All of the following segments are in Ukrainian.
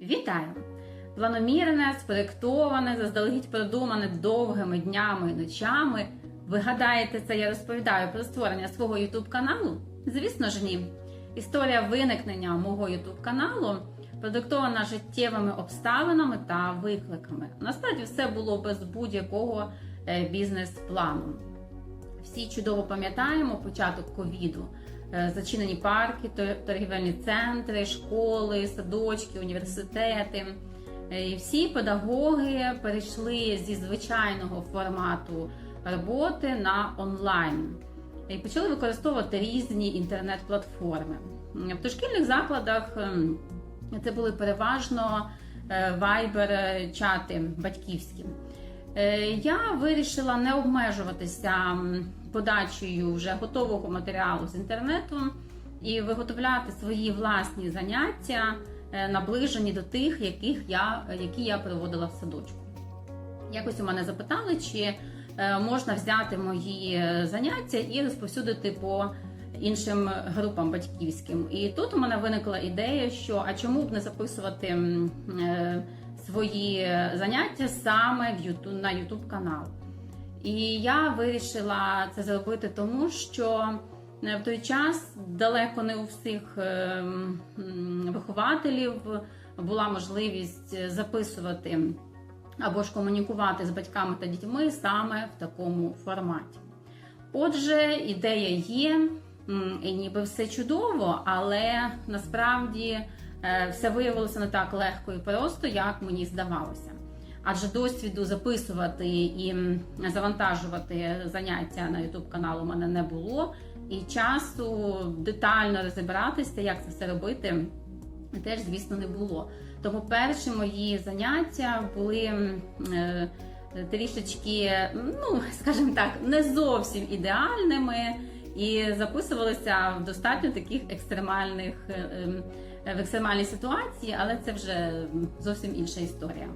Вітаю! Планомірне, спроєктоване, заздалегідь продумане довгими днями і ночами. Ви гадаєте, це я розповідаю про створення свого YouTube каналу? Звісно ж ні. Історія виникнення мого YouTube каналу продиктована життєвими обставинами та викликами. Насправді все було без будь-якого е, бізнес-плану. Всі чудово пам'ятаємо початок ковіду. Е, Зачинені парки, торгівельні центри, школи, садочки, університети. Е, І всі педагоги перейшли зі звичайного формату роботи на онлайн і почали використовувати різні інтернет-платформи. В дошкільних закладах ем, це були переважно вайбер-чати батьківські. Е, Я вирішила не обмежуватися подачею вже готового матеріалу з інтернету і виготовляти свої власні заняття, е, наближені до тих, яких я, які я проводила в садочку. Якось у мене запитали, чи е, можна взяти мої заняття і розповсюдити по іншим групам батьківським. І тут у мене виникла ідея, що а чому б не записувати свої заняття саме на YouTube канал. І я вирішила це зробити тому, що е, в той час далеко не у всіх е, вихователів була можливість записувати або ж комунікувати з батьками та дітьми саме в такому форматі. Отже, ідея є, і ніби все чудово, але насправді все виявилося не так легко і просто, як мені здавалося. Адже досвіду записувати і завантажувати заняття на YouTube канал у мене не було, і часу детально розібратися, як це все робити, теж, звісно, не було. Тому перші мої заняття були е, трішечки, ну скажімо так, не зовсім ідеальними і записувалися в достатньо таких екстремальних е, ем, в екстремальній ситуації, але це вже зовсім інша історія.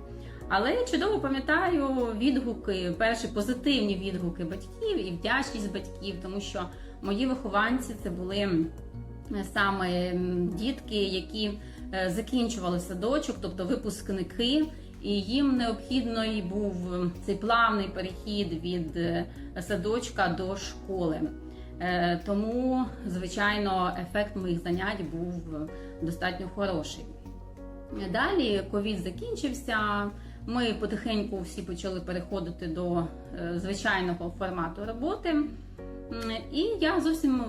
Але чудово пам'ятаю відгуки, перші позитивні відгуки батьків і вдячність батьків, тому що мої вихованці це були саме дітки, які е, закінчували садочок, тобто випускники, і їм необхідно і був цей плавний перехід від е, садочка до школи. Е, Тому, звичайно, ефект моїх занять був достатньо хороший. Далі ковід закінчився. Ми потихеньку всі почали переходити до е, звичайного формату роботи. І я зовсім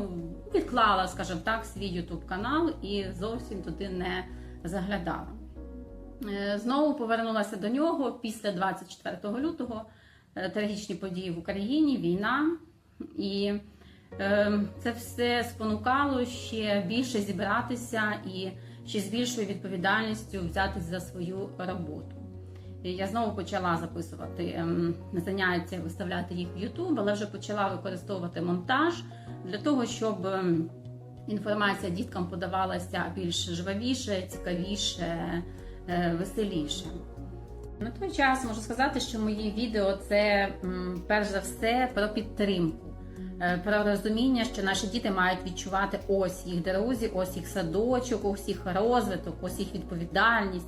відклала, скажімо так, свій YouTube канал і зовсім туди не заглядала. Е, Знову повернулася до нього після 24 лютого. Трагічні події в Україні, війна. І це все спонукало ще більше зібратися і ще з більшою відповідальністю взятись за свою роботу. Я знову почала записувати ем, заняття, виставляти їх в YouTube, але вже почала використовувати монтаж для того, щоб ем, інформація діткам подавалася більш жвавіше, цікавіше, е, веселіше. На той час можу сказати, що мої відео це перш за все про підтримку, про розуміння, що наші діти мають відчувати ось їх друзі, ось їх садочок, ось їх розвиток, ось їх відповідальність.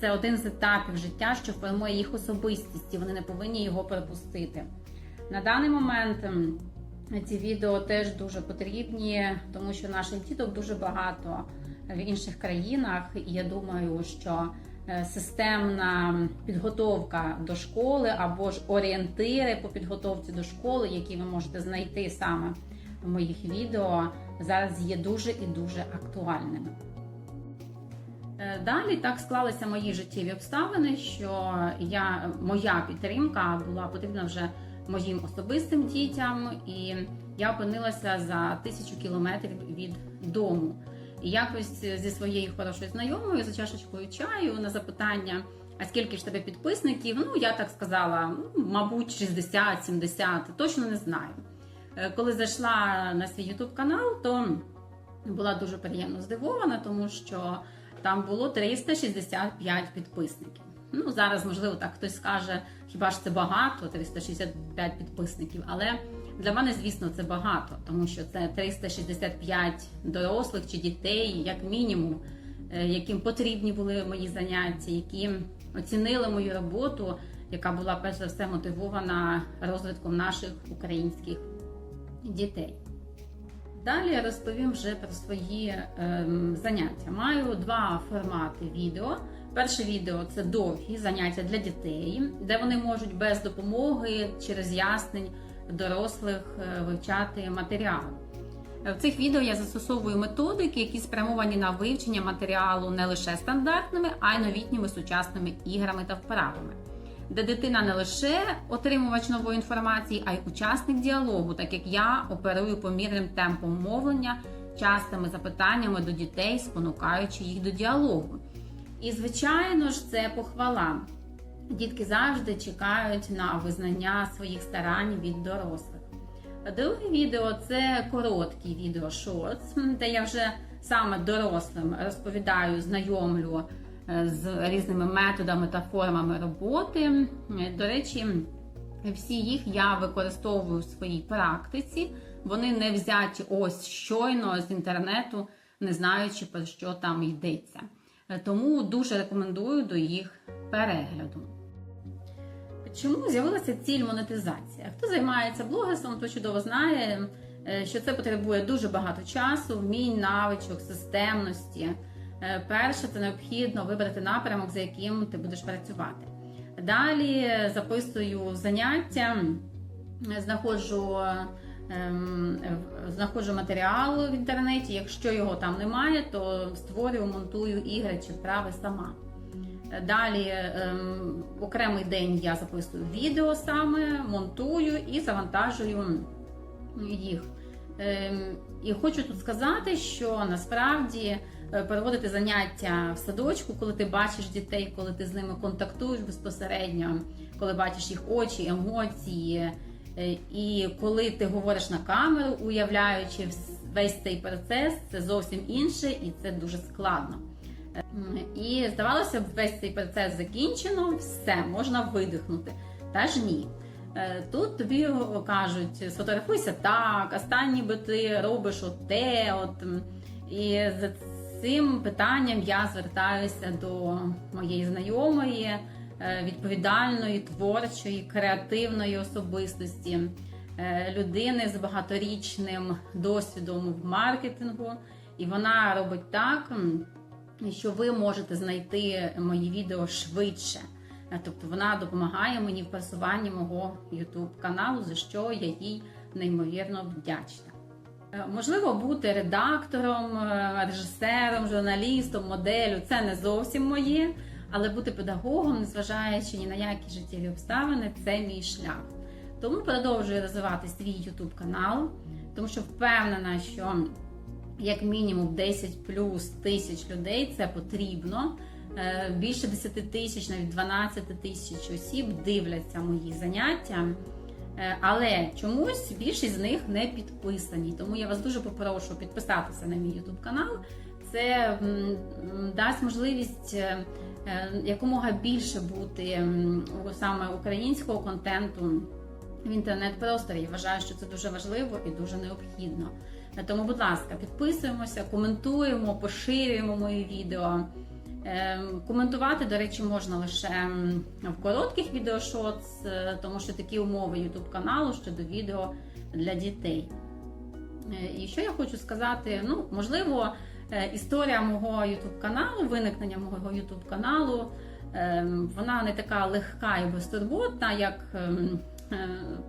Це один з етапів життя, що формує їх особистість, і вони не повинні його пропустити. На даний момент ці відео теж дуже потрібні, тому що наших діток дуже багато в інших країнах, і я думаю, що е, системна підготовка до школи або ж орієнтири по підготовці до школи, які ви можете знайти саме в моїх відео, зараз є дуже і дуже актуальними. Е, Далі так склалися мої життєві обставини, що я, моя підтримка була потрібна вже моїм особистим дітям, і я опинилася за тисячу кілометрів від дому. І якось зі своєю хорошою знайомою за чашечкою чаю на запитання, а скільки ж тебе підписників? Ну, я так сказала, ну, мабуть, 60-70, точно не знаю. Е, Коли зайшла на свій YouTube канал, то була дуже приємно здивована, тому що там було 365 підписників. Ну, зараз, можливо, так хтось скаже, хіба ж це багато, 365 підписників. Але для мене, звісно, це багато, тому що це 365 дорослих чи дітей, як мінімум, е, яким потрібні були мої заняття, які оцінили мою роботу, яка була перш за все мотивована розвитком наших українських дітей. Далі я розповім вже про свої ем, заняття. Маю два формати відео. Перше відео це довгі заняття для дітей, де вони можуть без допомоги чи роз'яснень дорослих е, вивчати матеріал. Е, В цих відео я застосовую методики, які спрямовані на вивчення матеріалу не лише стандартними, а й новітніми сучасними іграми та вправами, де дитина не лише отримувач нової інформації, а й учасник діалогу, так як я оперую помірним темпом мовлення, частими запитаннями до дітей, спонукаючи їх до діалогу. І, звичайно ж, це похвала. Дітки завжди чекають на визнання своїх старань від дорослих. Друге відео це короткі відео шортс, де я вже саме дорослим розповідаю, знайомлю е, з різними методами та формами роботи. До речі, всі їх я використовую в своїй практиці. Вони не взяті ось щойно з інтернету, не знаючи про що там йдеться. Е, Тому дуже рекомендую до їх перегляду. Чому з'явилася ціль монетизація? Хто займається блогерством, то чудово знає, е, що це потребує дуже багато часу, вмінь, навичок, системності. Е, Перше, це необхідно вибрати напрямок, за яким ти будеш працювати. Далі записую заняття, знаходжу, ем, знаходжу матеріал в інтернеті. Якщо його там немає, то створюю, монтую ігри чи вправи сама. Далі ем, окремий день я записую відео саме, монтую і завантажую їх. Ем, і хочу тут сказати, що насправді е, проводити заняття в садочку, коли ти бачиш дітей, коли ти з ними контактуєш безпосередньо, коли бачиш їх очі, емоції, е, і коли ти говориш на камеру, уявляючи весь цей процес, це зовсім інше і це дуже складно. М, І здавалося б, весь цей процес закінчено, все можна видихнути. Та ж ні. Е, Тут тобі кажуть, сфотографуйся так, останній би ти робиш оте. От. І за цим питанням я звертаюся до моєї знайомої, е, відповідальної, творчої, креативної особистості, е, людини з багаторічним досвідом в маркетингу. І вона робить так, що ви можете знайти мої відео швидше. Е, Тобто вона допомагає мені в просуванні мого YouTube каналу, за що я їй неймовірно вдячна. Е, Можливо, бути редактором, е, режисером, журналістом, моделлю це не зовсім моє, але бути педагогом, незважаючи ні на які життєві обставини, це мій шлях. Тому продовжую розвивати свій YouTube канал, тому що впевнена, що як мінімум 10 плюс тисяч людей це потрібно. Е, Більше 10 тисяч, навіть 12 тисяч осіб дивляться мої заняття. Е, Але чомусь більшість з них не підписані. Тому я вас дуже попрошу підписатися на мій YouTube канал. Це дасть можливість е, якомога більше бути саме українського контенту в інтернет-просторі. Я вважаю, що це дуже важливо і дуже необхідно. Тому, будь ласка, підписуємося, коментуємо, поширюємо мої відео. Ем, Коментувати, до речі, можна лише в коротких відеошотс, е, тому що такі умови YouTube каналу щодо відео для дітей. Е, І що я хочу сказати? Ну, можливо, е, історія мого YouTube каналу, виникнення мого YouTube каналу, ем, вона не така легка і безтурботна, як ем,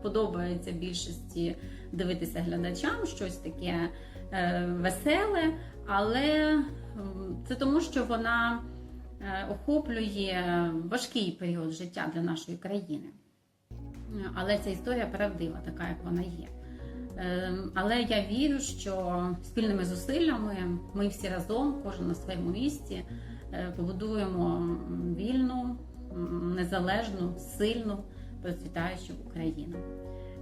подобається більшості дивитися глядачам, щось таке е, веселе, але це тому, що вона е, охоплює важкий період життя для нашої країни. Е, Але ця історія правдива, така як вона є. Але я вірю, що спільними зусиллями ми всі разом, кожен на своєму місці, е, побудуємо вільну, незалежну, сильну, процвітаючу Україну.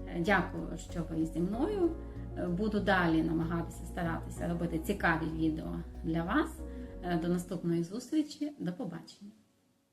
Е, Дякую, що ви зі мною. Е, Буду далі намагатися старатися робити цікаві відео для вас. Е, До наступної зустрічі. До побачення.